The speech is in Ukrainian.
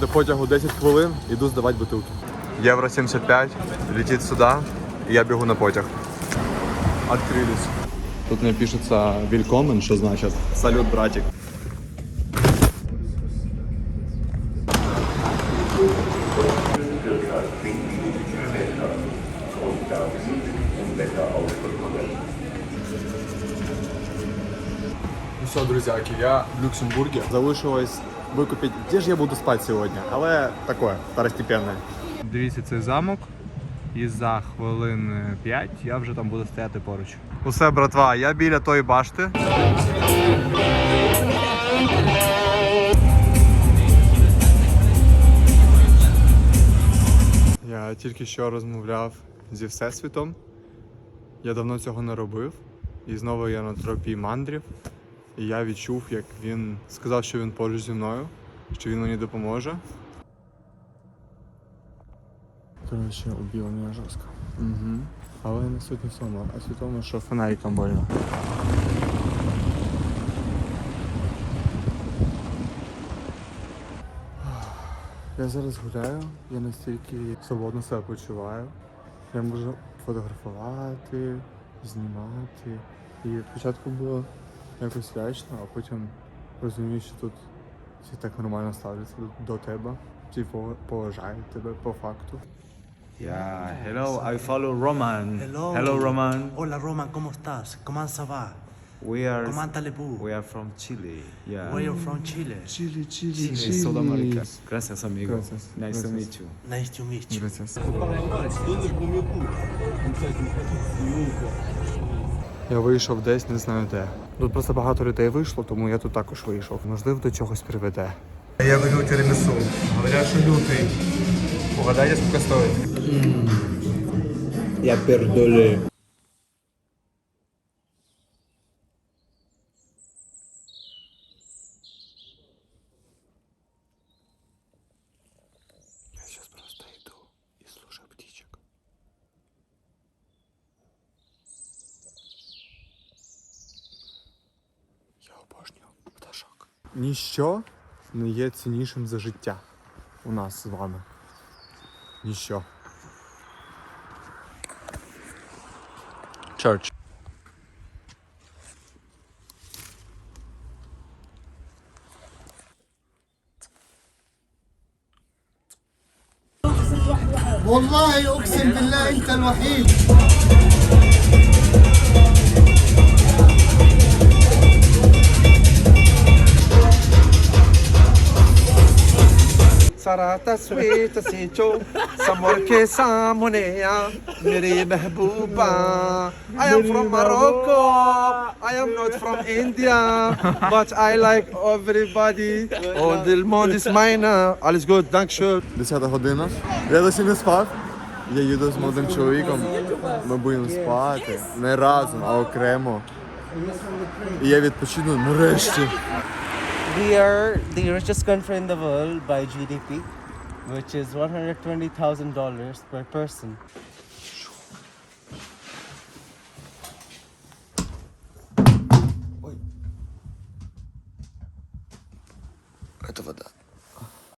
До потягу 10 хвилин, іду здавати бутилки. Євро 75, летить сюди, і я бігу на потяг. Открылись. Тут мне пишется «Willkommen», что значит «Салют, братик». Ну все, друзяки, я в Люксембурге. Залишилось викупити, де ж я буду спати сьогодні, але таке, второстепенне. Дивіться цей замок. І за хвилин 5 я вже там буду стояти поруч. Усе, братва, я біля тої башти. Я тільки що розмовляв зі Всесвітом. Я давно цього не робив. І знову я на тропі мандрів. І я відчув, як він сказав, що він поруч зі мною, що він мені допоможе. Коротше, убив мене жорстко. Угу. Але не суть не в цьому, а суть в тому, що фонариком больно. Я зараз гуляю, я настільки свободно себе почуваю. Я можу фотографувати, знімати. І спочатку було якось лячно, а потім розумію, що тут всі так нормально ставляться до- до тебе, всі пов- поважають тебе по факту. Yeah, hello, I follow Roman. Hello. Hello, Roman. Hola Roman, ¿cómo estás? ¿Cómo ça va? We are ¿Cómo allez-vous? we are from Chile. Yeah. Where you from Chile? Чилі, чилі, Chile, Sudamérica. Gracias, amigo. Gracias, Nice to gracias. meet you. Nice to meet you. Я вийшов десь, не знаю де. Тут просто багато людей вийшло, тому я тут також вийшов. Можливо, до чогось приведе. Я веду тирамісу. Говорять, що лютий. Угадайте, скільки стоїть. Я пердоле. Я зараз просто йду і слушаю птичок. Я обожнюю пташок. Ніщо не є ціннішим за життя у нас з вами. Ніщо. Church. والله اقسم بالله انت الوحيد Sarata sweet sicho samor ke samne ya mere mehbooba I am from Morocco I am not from India but I like everybody all the monde is mine alles gut dankeschön 10 година. Я досі не спав. Я їду з молодим чоловіком. Ми будемо спати не разом, а окремо. І я відпочину нарешті. we are the richest country in the world by GDP, which is $120,000 per person. Это вода.